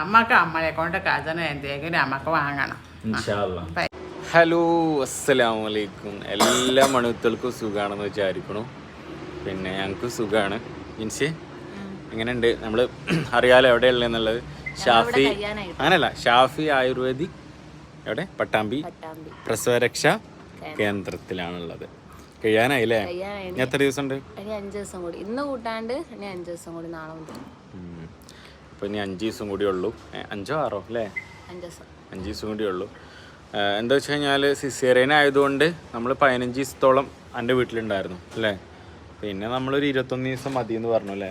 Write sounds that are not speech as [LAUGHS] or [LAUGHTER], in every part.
അമ്മയ്ക്ക് അമ്മയെ കൊണ്ട് കഥന എന്തെങ്കിലും അമ്മയ്ക്ക് വാങ്ങണം. ഹലോ അസ്സലാമു അലൈക്കും എല്ലാ മണുക്കൾക്കും സുഖാണെന്ന് വിചാരിക്കണു. പിന്നെ ഞങ്ങൾക്ക് സുഖാണ്. മീൻസ് എങ്ങനെയുണ്ട്? നമ്മൾ അറിയാലോ എവിടെയുള്ള എന്നുള്ളത്? ഷാഫി അങ്ങനല്ല ഷാഫി ആയുർവേദിക് എവിടെ? പട്ടാമ്പി. പ്രസവരക്ഷ കേന്ദ്രത്തിലാണുള്ളത്. കഴിയാനായില്ലേ? എത്ര ദിവസം ഉണ്ട് ഇനി അഞ്ച് ദിവസം കൂടി. ഇന്ന് കൂട്ടാണ്ട് ഇനി അഞ്ച് ദിവസം കൂടി നാളെ മുതൽ. അപ്പോൾ ഇനി അഞ്ച് ദിവസം കൂടി ഉള്ളൂ. അഞ്ചോ ആറോ അല്ലേ? അഞ്ച് ദിവസം. കൂടി ഉള്ളൂ. എന്താ വെച്ച് കഴിഞ്ഞാൽ സിസേറിയൻ ആയതുകൊണ്ട് നമ്മൾ പതിനഞ്ച് ദിവസത്തോളം എന്റെ വീട്ടിലുണ്ടായിരുന്നു അല്ലേ? പിന്നെ നമ്മളൊരു ഇരുപത്തൊന്ന് ദിവസം മതി എന്ന് പറഞ്ഞു അല്ലേ?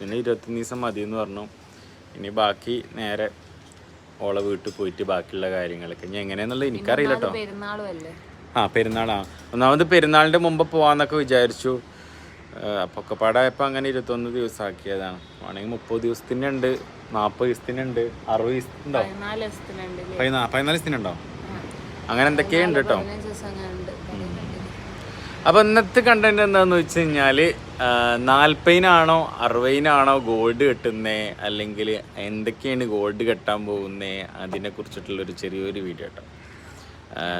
പിന്നെ ഇരുപത്തൊന്ന് ദിവസം മതി എന്ന് പറഞ്ഞു. ഇനി ബാക്കി നേരെ ഓളെ വീട്ടിൽ പോയിട്ട് ബാക്കിയുള്ള കാര്യങ്ങളൊക്കെ. ഇനി എങ്ങനെയാന്നുള്ളത് എനിക്കറിയില്ല കേട്ടോ ആ പെരുന്നാളാ. ഒന്നാമത് പെരുന്നാളിന്റെ മുമ്പ് പോവാന്നൊക്കെ വിചാരിച്ചു. അപ്പോൾ ഒക്കെ പാടായപ്പോൾ അങ്ങനെ ഇരുപത്തൊന്ന് ദിവസമാക്കിയതാണ് വേണമെങ്കിൽ മുപ്പത് ദിവസത്തിന്റെ ഉണ്ട് നാൽപ്പത് ദിവസത്തിന്റെ ഉണ്ട് അറുപത് ദിവസത്തിനുണ്ടോ പതിനാല്? പതിനാ ദിവസത്തിനുണ്ടോ അങ്ങനെ എന്തൊക്കെയുണ്ട് കേട്ടോ പതിനഞ്ച് ദിവസം അപ്പൊ ഇന്നത്തെ കണ്ടന്റ് എന്താന്ന് വെച്ച് കഴിഞ്ഞാൽ നാൽപ്പതിനാണോ അറുപതിനാണോ ഗോൾഡ് കെട്ടുന്നേ അല്ലെങ്കിൽ എന്തൊക്കെയാണ് ഗോൾഡ് കെട്ടാൻ പോകുന്നേ അതിനെ കുറിച്ചിട്ടുള്ള ഒരു ചെറിയൊരു വീഡിയോ കേട്ടോ.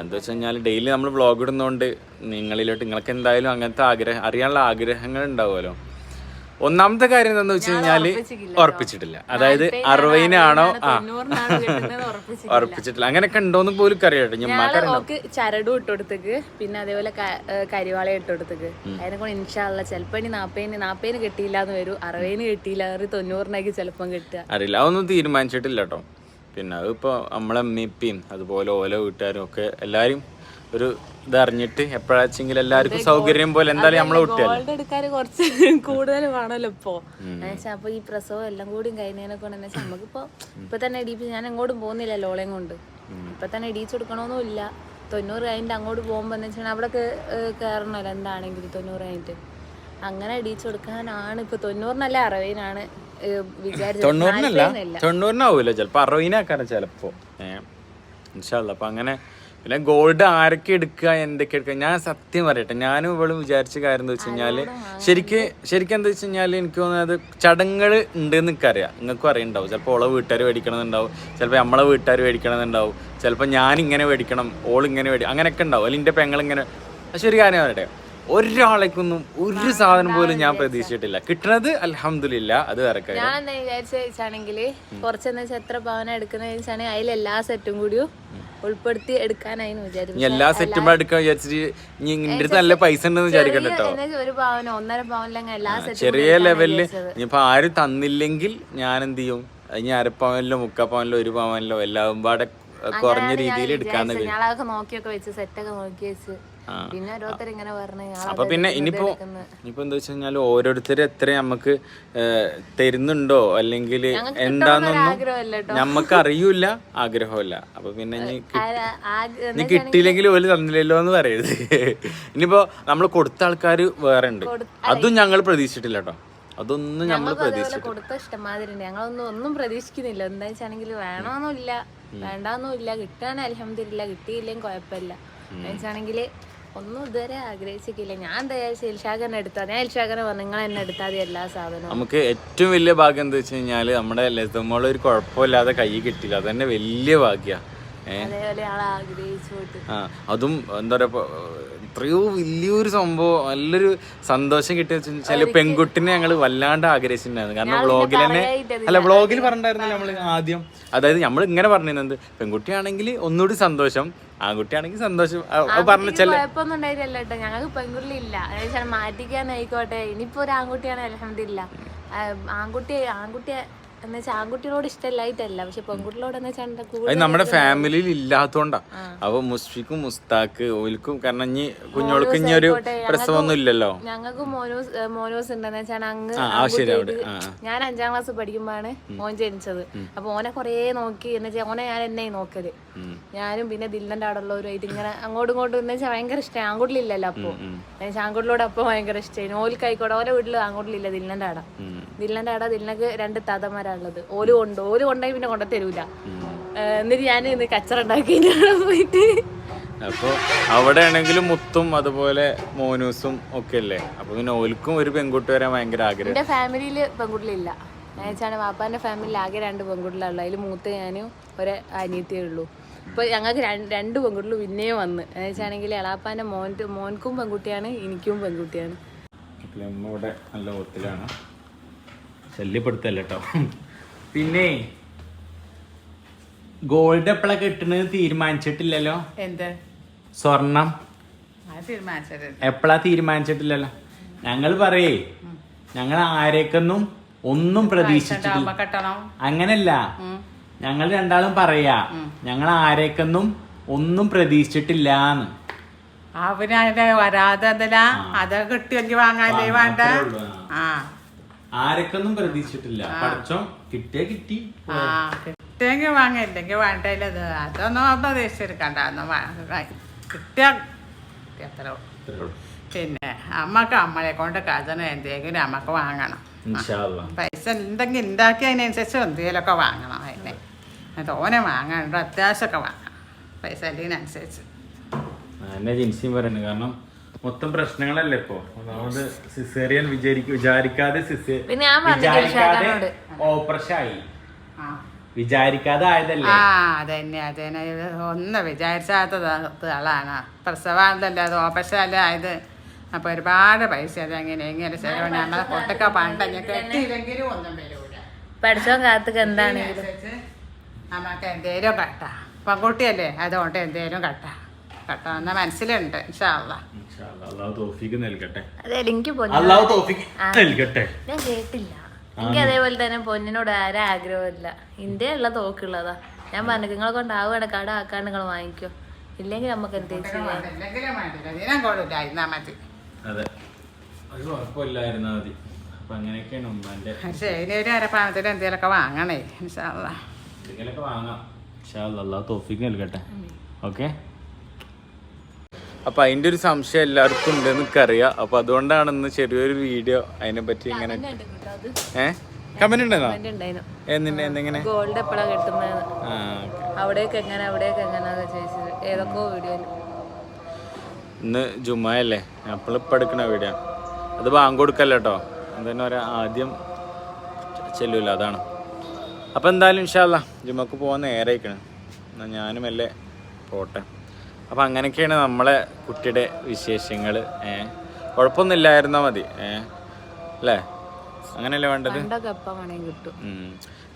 എന്താ വെച്ച് കഴിഞ്ഞാൽ ഡെയിലി നമ്മൾ വ്ളോഗ് ഇടുന്നതുകൊണ്ട് നിങ്ങളിലോട്ട് നിങ്ങൾക്ക് എന്തായാലും അങ്ങനത്തെ ആഗ്രഹം അറിയാനുള്ള ആഗ്രഹങ്ങൾ ഉണ്ടാവുമല്ലോ. ഒന്നാമത്തെ കാര്യം എന്താന്ന് വെച്ച് കഴിഞ്ഞാൽ ഉറപ്പിച്ചിട്ടില്ല. അതായത് അറുപതിനാണോ ആ. ഉറപ്പിച്ചിട്ടില്ല. അങ്ങനെയൊക്കെ ഉണ്ടോന്ന് പോലും അറിയാട്ടോ. ഞമ്മക്ക് ചരടും ഇട്ട് കൊടുത്തേക്ക്. പിന്നെ അതേപോലെ കരിവാള ഇട്ട് കൊടുത്തേക്ക്. അതിനെ കൊണ്ട് ഇൻഷാള്ള ചിലപ്പോ ഇനി നാപ്പതിന് നാപ്പതിന് കിട്ടിയില്ല എന്ന് വരും. അറുപതിന് കിട്ടിയില്ല ഒരു ചിലപ്പം കിട്ടുക. അറിയില്ല. അതൊന്നും തീരുമാനിച്ചിട്ടില്ല കേട്ടോ പിന്നെ അതിപ്പോൾ നമ്മളെ അമ്മയിപ്പയും അതുപോലെ ഓല വീട്ടുകാരും ഒക്കെ എല്ലാവരും ഒരു ഇതറിഞ്ഞിട്ട് എപ്പോഴാച്ചെങ്കിലും എല്ലാവർക്കും സൗകര്യം പോലെ എന്തായാലും നമ്മളെ ഗോൾഡ് എടുക്കാൻ കുറച്ച് [LAUGHS] കൂടുതൽ വേണമല്ലോ ഇപ്പോ. അപ്പൊ ഈ പ്രസവം എല്ലാം കൂടി കഴിഞ്ഞതിനെ കൊണ്ട് വെച്ചാൽ നമുക്കിപ്പോ ഇപ്പൊ തന്നെ ഇടിയിപ്പ് ഞാൻ എങ്ങോട്ടും പോകുന്നില്ല ലോളയും കൊണ്ട്. ഇപ്പൊ തന്നെ ഇടിയിച്ചു കൊടുക്കണമെന്നും ഇല്ല. തൊണ്ണൂറ് കഴിഞ്ഞിട്ട് അങ്ങോട്ട് പോകുമ്പോ എന്ന് വെച്ചാൽ അവിടെ കയറണമല്ലോ എന്താണെങ്കിലും തൊണ്ണൂറ് കഴിഞ്ഞിട്ട്. അങ്ങനെ ഇടിയിച്ചു കൊടുക്കാനാണ് ഇപ്പൊ തൊണ്ണൂറിനല്ല അറുപതിനാണ്. തൊണ്ണൂറിനല്ല. തൊണ്ണൂറിനാവൂല ചിലപ്പോ. അറുപതിനാക്കാരം ചിലപ്പോ. ഇൻഷാല്ല അപ്പം അങ്ങനെ പിന്നെ ഗോൾഡ് ആരൊക്കെ എടുക്കുക എന്തൊക്കെ എടുക്കുക ഞാൻ സത്യം പറയട്ടെ ഞാനും ഇവളും വിചാരിച്ച കാര്യം എന്താ വെച്ച് കഴിഞ്ഞാൽ ശരിക്ക് ശരിക്കും എന്താ വെച്ച് കഴിഞ്ഞാൽ എനിക്ക് തോന്നുന്നത് ചടങ്ങുകൾ ഉണ്ട് എന്ന് എനിക്കറിയാം. നിങ്ങൾക്കും അറിയണ്ടാവും ചിലപ്പോൾ ഓളെ വീട്ടുകാർ മേടിക്കണമെന്നുണ്ടാവും. ചിലപ്പോൾ നമ്മളെ വീട്ടുകാർ മേടിക്കണമെന്നുണ്ടാവും. ചിലപ്പോൾ ഞാൻ ഇങ്ങനെ മേടിക്കണം ഓൾ ഇങ്ങനെ മേടിക്കും അങ്ങനെയൊക്കെ ഉണ്ടാവും. അല്ലെങ്കിൽ എന്റെ പെങ്ങൾ ഇങ്ങനെ. പക്ഷെ ഒരു കാര്യം പറയട്ടെ ഒരാളേക്കൊന്നും ഒരു സാധനം പോലും ഞാൻ പ്രതീക്ഷിച്ചിട്ടില്ല. കിട്ടണത് അലഹമില്ല അത് വേറെ ഞാൻ എന്താ വിചാരിച്ചാണെങ്കിൽ കുറച്ചെന്ന് വെച്ചാൽ എത്ര പവന എടുക്കുന്ന വെച്ചാണെങ്കിൽ അതിൽ എല്ലാ സെറ്റും കൂടിയും ഉൾപ്പെടുത്തി എടുക്കാനായിരുന്നു വിചാരിച്ചു. എല്ലാ സെറ്റും എടുക്കാൻ വിചാരിച്ചിട്ട് അടുത്ത് നല്ല പൈസ ഉണ്ടെന്ന് വിചാരിക്കണ്ട കേട്ടോ. ഒരു പവനോ ഒന്നര പവനിലങ്ങനെ എല്ലാ സെറ്റും ചെറിയ ലെവലിൽ ഇനിയിപ്പോ ആരും തന്നില്ലെങ്കിൽ ഞാൻ എന്ത് ചെയ്യും? ഇനി അരപ്പവനിലോ മുക്കാപ്പവനിലോ ഒരു പവനിലോ എല്ലാം പാടെ കുറഞ്ഞ രീതിയിൽ എടുക്കാന്ന് നോക്കിയൊക്കെ വെച്ച് സെറ്റൊക്കെ നോക്കി വെച്ച്. അപ്പൊ പിന്നെ ഇനിയിപ്പോ ഇനിയിപ്പോ എന്താ വെച്ച് കഴിഞ്ഞാൽ ഓരോരുത്തർ എത്ര നമുക്ക് തരുന്നുണ്ടോ? അല്ലെങ്കിൽ എന്താന്നൊന്നും നമ്മക്ക് അറിയൂല ആഗ്രഹമില്ല. അപ്പൊ പിന്നെ ഇനി കിട്ടിയില്ലെങ്കിൽ ഓൽ തന്നില്ലല്ലോ എന്ന് പറയരുത്. ഇനിയിപ്പോ നമ്മൾ കൊടുത്ത ആൾക്കാർ വേറെ ഉണ്ട്. അതും ഞങ്ങൾ പ്രതീക്ഷിച്ചിട്ടില്ല കേട്ടോ അതൊന്നും നമ്മൾ കൊടുത്ത ഇഷ്ടമാതിരി ഞങ്ങളൊന്നും ഒന്നും പ്രതീക്ഷിക്കുന്നില്ല. എന്താ വെച്ചാണെങ്കിൽ വേണമെന്നില്ല വേണ്ടാന്നുമില്ല. കിട്ടാൻ അലഹമില്ല കിട്ടിയില്ലെങ്കിൽ കുഴപ്പമില്ല വെച്ചാണെങ്കിൽ ഒന്നും ഇതുവരെ ആഗ്രഹിച്ചിട്ടില്ല. ഞാൻ വിചാരിച്ചു ഇൽഷാഖനെ എടുത്താൽ ഞാൻ ഇൽഷാഖനെ പറഞ്ഞു നിങ്ങൾ എന്നെ എടുത്താൽ എല്ലാ സാധനവും. നമുക്ക് ഏറ്റവും വലിയ ഭാഗ്യം എന്താ വെച്ച് കഴിഞ്ഞാൽ നമ്മുടെ ലതമോളെ ഒരു കുഴപ്പമില്ലാതെ കൈ കിട്ടില്ല. അതന്നെ വലിയ ഭാഗ്യ. ഏ? അതേപോലെ ആളെ ആഗ്രഹിച്ചു പോയിട്ട്. ആ അതും എന്താ പറയാ എത്രയോ വലിയൊരു സംഭവം നല്ലൊരു സന്തോഷം കിട്ടിയ ചില പെൺകുട്ടിനെ ഞങ്ങൾ വല്ലാണ്ട് ആഗ്രഹിച്ചിട്ടുണ്ടായിരുന്നു. കാരണം വ്ളോഗിൽ തന്നെ അല്ല വ്ളോഗിൽ പറഞ്ഞിട്ടുണ്ടായിരുന്നു നമ്മൾ ആദ്യം. അതായത് നമ്മൾ ഇങ്ങനെ പറഞ്ഞിരുന്നത് പെൺകുട്ടിയാണെങ്കിൽ ഒന്നുകൂടി സന്തോഷം ആൺകുട്ടിയാണെങ്കിൽ സന്തോഷം. പറഞ്ഞു കുഴപ്പമൊന്നുണ്ടായില്ല കേട്ടോ. ഞങ്ങൾക്ക് പെൺകുട്ടി ഇല്ല എന്നുവെച്ചാൽ മാറ്റിക്കാനായിക്കോട്ടെ ഇനിയിപ്പോ ഒരു ആൺകുട്ടിയാണ് അലഹമില്ല ആൺകുട്ടി ആൺകുട്ടിയെ എന്ന് വെച്ചാൽ ആൺകുട്ടിയോട് ഇഷ്ടമില്ലായിട്ടല്ല. പക്ഷെ പെൺകുട്ടിയോട് എന്ന് വെച്ചാൽ നമ്മുടെ ഫാമിലിയിൽ ഇല്ലാത്തോണ്ടാ. അപ്പൊ മുസ്ഫിക്കും മുസ്താക്ക് ഓൽക്കും കാരണം ഇനി കുഞ്ഞോൾക്ക് ഇനി ഒരു പ്രസവമൊന്നും ഇല്ലല്ലോ. ഞങ്ങൾക്ക് മോനോസ് മോനോസ് ഉണ്ടെന്ന് വെച്ചാൽ അങ്ങ്. ഞാൻ അഞ്ചാം ക്ലാസ് പഠിക്കുമ്പോഴാണ് മോൻ ജനിച്ചത്. അപ്പൊ ഓനെ കൊറേ നോക്കി. എന്ന് വെച്ചാൽ ഓനെ ഞാൻ എന്നെ നോക്കൽ. ഞാനും പിന്നെ ദില്ലന്റെ അവിടെ ഉള്ളവരുമായിട്ട് ഇങ്ങനെ അങ്ങോട്ടും ഇങ്ങോട്ടും എന്ന് വെച്ചാൽ ഭയങ്കര ഇഷ്ടമായി ആൺകുട്ടിലില്ലല്ലോ അപ്പൊ. എന്നുവെച്ചാൽ ആൺകുട്ടിലോട് അപ്പൊ ഭയങ്കര ഇഷ്ടമായി ഓൽക്കായിക്കോട്ടെ ഓലെ വീട്ടിൽ ആൺകുട്ടിലില്ല ദില്ലന്റെ ആട. ദില്ലന്റെ ആട ദില്ലക്ക് രണ്ട് താതമാരാണുള്ളത് ഓൽ കൊണ്ട് ഓൽ കൊണ്ടായി പിന്നെ കൊണ്ടു തരൂല. എന്നിട്ട് ഞാൻ ഇന്ന് കച്ചറ ഉണ്ടാക്കി പോയിട്ട്. അപ്പൊ അവിടെ ആണെങ്കിലും മുത്തും അതുപോലെ മോനൂസും ഒക്കെ അല്ലേ അപ്പൊ പിന്നെ ഓൽക്കും ഒരു പെൺകുട്ടി വരാൻ ഭയങ്കര ആഗ്രഹം. എന്റെ ഫാമിലിയിൽ പെൺകുട്ടിലില്ല. എന്നുവെച്ചാണ് വാപ്പാന്റെ ഫാമിലിയിൽ ആകെ രണ്ട് പെൺകുട്ടികളുള്ളൂ അതിൽ മൂത്ത ഞാനും ഒരു അനിയത്തിയേ ഉള്ളൂ. ഇപ്പൊ ഞങ്ങൾക്ക് രണ്ട് പെൺകുട്ടികൾ പിന്നെയും വന്ന്. എന്നുവെച്ചാണെങ്കിൽ എളാപ്പാന്റെ മോൻ മോൻക്കും പെൺകുട്ടിയാണ് എനിക്കും പെൺകുട്ടിയാണ്. ഇവിടെ നല്ല ഒത്തിലാണ്. ശല്യപ്പെടുത്തല്ല കേട്ടോ പിന്നെ ഗോൾഡ് എപ്പോഴാ കിട്ടണത് തീരുമാനിച്ചിട്ടില്ലല്ലോ? എന്ത്? സ്വർണം. എപ്പോഴാ തീരുമാനിച്ചിട്ടില്ലല്ലോ? ഞങ്ങൾ പറയേ ഞങ്ങൾ ആരേക്കൊന്നും ഒന്നും പ്രതീക്ഷിച്ചിട്ടില്ല. അങ്ങനല്ല. ഞങ്ങൾ രണ്ടാളും പറയാ ഞങ്ങൾ ആരേക്കൊന്നും ഒന്നും പ്രതീക്ഷിച്ചിട്ടില്ല അവനതിന്റെ വരാതെ എന്തിനാ? അത് കിട്ടിയെങ്കിൽ വാങ്ങാനേ വേണ്ട? ആ. ആരൊക്കൊന്നും പ്രതീക്ഷിച്ചിട്ടില്ല. പഠിച്ചോ? കിട്ടിയ കിട്ടി. കിട്ടിയെങ്കിൽ വാങ്ങില്ലെങ്കിൽ വേണ്ടത് അതൊന്നും പ്രതീക്ഷിച്ചെടുക്കണ്ട കിട്ടിയ എത്ര പിന്നെ അമ്മയ്ക്ക് അമ്മയെ കൊണ്ട് കഥന എന്തെങ്കിലും അമ്മയ്ക്ക് വാങ്ങണം. പൈസ ഉണ്ടെങ്കിൽ ഉണ്ടാക്കി അതിനനുസരിച്ച് എന്തെങ്കിലുമൊക്കെ വാങ്ങണം. തോനെ വാങ്ങാനുണ്ട് അത്യാവശ്യമൊക്കെ വാങ്ങാം. പൈസ അല്ലേനുസരിച്ച് എന്നെ ജിൻസിയും പറയുന്നത് കാരണം മൊത്തം പ്രശ്നങ്ങളല്ലേ ഇപ്പൊ? അതുകൊണ്ട് സിസേറിയൻ വിചാരിക്ക വിചാരിക്കാതെ സിസേ പിന്നെ ഞാൻ പറഞ്ഞു വിചാരിക്കാതെ ദിൽഷാദനോട്. ഓപ്പറേഷൻ ആയി ആ. വിചാരിക്കാതെ ആയതല്ലേ? ആ അതന്നെ അതന്നെ. ഇത് ഒന്നും വിചാരിച്ചാത്തത് ആളാണ്. പ്രസവാണല്ലോ അത് ഓപ്പറേഷൻ ആയത്. അപ്പൊ ഒരുപാട് പൈസ അത് അങ്ങനെ എങ്ങനെ ചിലവ്. നമ്മളെ പൊട്ടൊക്കെ കെട്ടിയില്ലെങ്കിലും ഒന്നും വരൂല. പഠിച്ചോ കാത്തുക എന്താണെങ്കിലും. ഇതിനനുസരിച്ച് നമുക്ക് എന്തേലും കട്ട. പെൺകുട്ടിയല്ലേ? അതുകൊണ്ട് എന്തേലും കട്ട. കട്ട എന്ന മനസ്സിലുണ്ട് എനിക്ക് പൊന്നു. അള്ളാഹു തോഫിക്ക് നൽകട്ടെ. ഞാൻ കേട്ടില്ല. എനിക്ക് അതേപോലെ തന്നെ പൊന്നിനോട് ആരും ആഗ്രഹമില്ല ഇന്ത്യ ഉള്ള തോക്കുള്ളതാ. ഞാൻ പറഞ്ഞു നിങ്ങളെ കൊണ്ടാവുകയാണ്. കട ആക്കാണ്ട് നിങ്ങൾ വാങ്ങിക്കോ. ഇല്ലെങ്കിൽ നമുക്ക് എന്ത് ചെയ്യാം? അങ്ങനെയൊക്കെയാണ് ഉമ്മാന്റെ പക്ഷേ ഇതിനൊരു അരപ്പാണത്തിന് എന്തേലൊക്കെ വാങ്ങണേ ഇൻഷാല്ല എന്തെങ്കിലുമൊക്കെ വാങ്ങാം. ഇൻഷാ അല്ലാ. അള്ളാഹു തോഫിക്ക് നൽകട്ടെ. ഓക്കെ? അപ്പൊ അതിന്റെ ഒരു സംശയം എല്ലാവർക്കും ഉണ്ട് എനിക്കറിയാം അപ്പൊ അതുകൊണ്ടാണ് ഇന്ന് ചെറിയൊരു വീഡിയോ അതിനെ പറ്റി ഇങ്ങനെ ഏ? കമന്റ് ഉണ്ടായിരുന്നോ. എന്തെങ്ങനെ? ഗോൾഡ് എപ്പോഴാ കിട്ടുന്നത്. അവിടേക്ക് എങ്ങനെ അവിടേക്ക് ഏതൊക്കെയോ വീഡിയോയിൽ ഇന്ന് ജുമായല്ലേ? നമ്മളിപ്പോൾ എടുക്കണ വീഡിയോ അത് ബാങ്ക് കൊടുക്കല്ലോ കേട്ടോ എന്താ പറയാ ആദ്യം ചെല്ലൂല? അതാണ്. അപ്പോൾ എന്തായാലും ഇൻഷാല്ല ജുമക്ക് പോകാൻ നേരായിക്കണം. എന്നാൽ ഞാനും അല്ലേ പോട്ടെ. അപ്പോൾ അങ്ങനെയൊക്കെയാണ് നമ്മളെ കുട്ടിയുടെ വിശേഷങ്ങൾ ഏ? കുഴപ്പമൊന്നുമില്ലായിരുന്നാൽ മതി. ഏ? അല്ലേ? അങ്ങനെയല്ലേ വേണ്ടത്?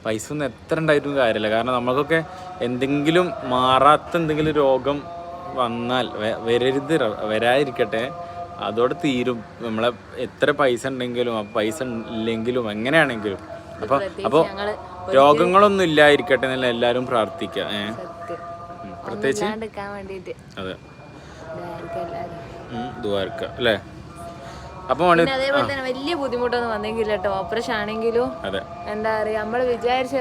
പൈസ ഒന്നും എത്ര ഉണ്ടായിട്ടും കാര്യമില്ല. കാരണം നമ്മൾക്കൊക്കെ എന്തെങ്കിലും മാറാത്ത എന്തെങ്കിലും രോഗം വന്നാൽ വരരുത്. വരാതിരിക്കട്ടെ. അതോടെ തീരും. നമ്മളെ എത്ര പൈസ ഉണ്ടെങ്കിലും ആ പൈസ ഇല്ലെങ്കിലും എങ്ങനെയാണെങ്കിലും. അപ്പൊ അപ്പൊ രോഗങ്ങളൊന്നും ഇല്ലായിരിക്കട്ടെ എന്നല്ല എല്ലാരും പ്രാർത്ഥിക്കുക. പ്രത്യേകിച്ച്? അതെ. ദ്വാരക്ക അല്ലേ? അതേപോലെ തന്നെ വലിയ ബുദ്ധിമുട്ടൊന്നും വന്നെങ്കിൽ കേട്ടോ ഓപ്പറേഷൻ ആണെങ്കിലും അതെ. എന്താ പറയാ നമ്മൾ വിചാരിച്ച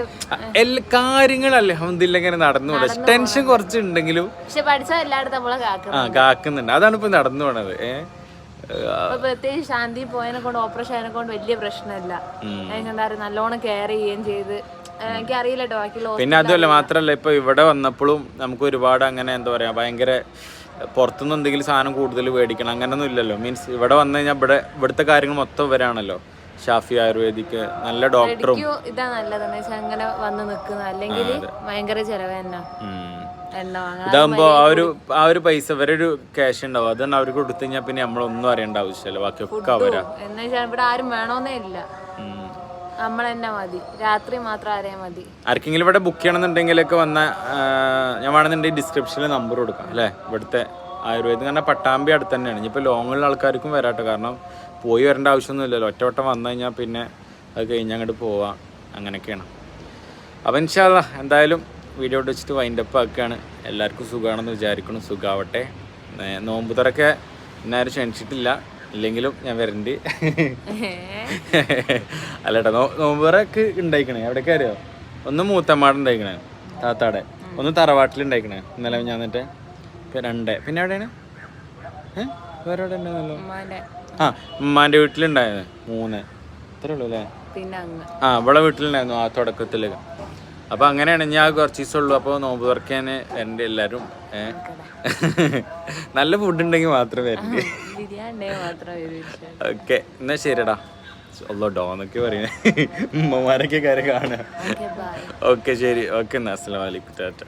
എല്ലാ കാര്യങ്ങളല്ലേ അഹമ്മദില്ല ഇങ്ങനെ നടന്നു ടെൻഷൻ കുറച്ചുണ്ടെങ്കിലും പക്ഷെ പഠിച്ച എല്ലായിടത്തും നമ്മളെ കാക്കണം ആ കാക്കുന്നുണ്ട്. അതാണ് ഇപ്പൊ നടന്നു പോണത് ഏ? ഇപ്പൊ പ്രത്യേകിച്ച് ശാന്തി പോയതിനെ കൊണ്ട് ഓപ്പറേഷൻ ആയതിനെ കൊണ്ട് വലിയ പ്രശ്നമില്ല. എന്താ നല്ലോണം കെയർ ചെയ്യുകയും ചെയ്ത്. എനിക്ക് അറിയില്ല ബാക്കിയുള്ള പിന്നെ അതുമല്ല മാത്രല്ല ഇപ്പൊ ഇവിടെ വന്നപ്പോഴും നമുക്ക് ഒരുപാട് അങ്ങനെ എന്താ പറയാ ഭയങ്കര പുറത്തുനിന്ന് എന്തെങ്കിലും സാധനം കൂടുതൽ മേടിക്കണം അങ്ങനൊന്നും ഇല്ലല്ലോ. മീൻസ് ഇവിടെ വന്നു കഴിഞ്ഞാൽ ഇവിടെ ഇവിടുത്തെ കാര്യങ്ങൾ മൊത്തം ഇവരാണല്ലോ. ഷാഫി ആയുർവേദിക്ക് നല്ല ഡോക്ടറും ഇതാ നല്ലതെന്ന് വെച്ചാൽ അങ്ങനെ വന്ന് നിൽക്കുന്ന അല്ലെങ്കിൽ ഭയങ്കര ചെലവ് തന്നെ. ഇതാകുമ്പോ ആ ഒരു ആ ഒരു പൈസ ഇവരൊരു ക്യാഷ് ഉണ്ടാവും. അതാണ് അവർക്ക് കൊടുത്തു കഴിഞ്ഞാൽ പിന്നെ നമ്മളൊന്നും അറിയേണ്ട ആവശ്യമില്ല. ബാക്കിയൊക്കെ അവരാ എന്ന് വെച്ചാൽ ഇവിടെ ആരും ഇല്ല. നമ്മൾ തന്നെ മതി. രാത്രി മാത്രം ആരെയും മതി. ആർക്കെങ്കിലും ഇവിടെ ബുക്ക് ചെയ്യണമെന്നുണ്ടെങ്കിലൊക്കെ വന്ന ഞാൻ വേണമെന്നുണ്ടെങ്കിൽ ഡിസ്ക്രിപ്ഷനിൽ നമ്പർ കൊടുക്കാം അല്ലേ? ഇവിടുത്തെ ആയുർവേദം കാരണം പട്ടാമ്പി അടുത്ത് തന്നെയാണ്. ഇനിയിപ്പോൾ ലോങ്ങുള്ള ആൾക്കാർക്കും വരാട്ടോ കാരണം പോയി വരേണ്ട ആവശ്യമൊന്നുമില്ലല്ലോ. ഒറ്റവട്ടം വന്നു കഴിഞ്ഞാൽ പിന്നെ അത് കഴിഞ്ഞ് അങ്ങോട്ട് പോവാം. അങ്ങനെയൊക്കെയാണ്. അപ്പം ഇൻഷാല്ല എന്തായാലും വീഡിയോ വെച്ചിട്ട് വൈൻഡപ്പ് ആക്കുകയാണ്. എല്ലാവർക്കും സുഖമാണെന്ന് വിചാരിക്കണം സുഖാവട്ടെ. നോമ്പ് തുറക്കെ ഇന്നാരും ക്ഷണിച്ചിട്ടില്ല. ഇല്ലെങ്കിലും ഞാൻ വരണ്ട്. അല്ലട്ടാ നോ നോമ്പുറക്ക് ഉണ്ടായിക്കണേ എവിടേക്ക് അറിയോ ഒന്ന് മൂത്തമ്മാട് ഉണ്ടായിക്കണേ താത്താടെ. ഒന്ന് തറവാട്ടിൽ ഉണ്ടായിക്കണേ ഇന്നലെ ഞാൻ എന്നിട്ട്. ഇപ്പൊ രണ്ട്. പിന്നെ എവിടെയാണ്? വേറെ എവിടെ ഉണ്ടായിരുന്നല്ലോ ഉമ്മാന്റെ. ആ ഉമ്മാന്റെ വീട്ടിലുണ്ടായിരുന്നു മൂന്ന്. ഇത്രേ ഉള്ളൂ അല്ലേ? ആ ഇവിടെ വീട്ടിലുണ്ടായിരുന്നു ആ തുടക്കത്തിൽ അപ്പോൾ അങ്ങനെയാണ് ഞാൻ കുറച്ച് ദിവസം ഉള്ളൂ. അപ്പോൾ നോമ്പ് തുറക്കാൻ എന്റെ എല്ലാരും. നല്ല ഫുഡ് ഉണ്ടെങ്കിൽ വരണ്ടേ മാത്രം വരും ഓക്കെ എന്നാ ശരിടാ അല്ലോ ഡോന്നൊക്കെ പറയുന്നത് ഉമ്മമാരൊക്കെ കാര്യം കാണുക. ഓക്കെ ശരി. ഓക്കെ എന്നാ. അസ്സലാമലൈക്കും ടാറ്റ.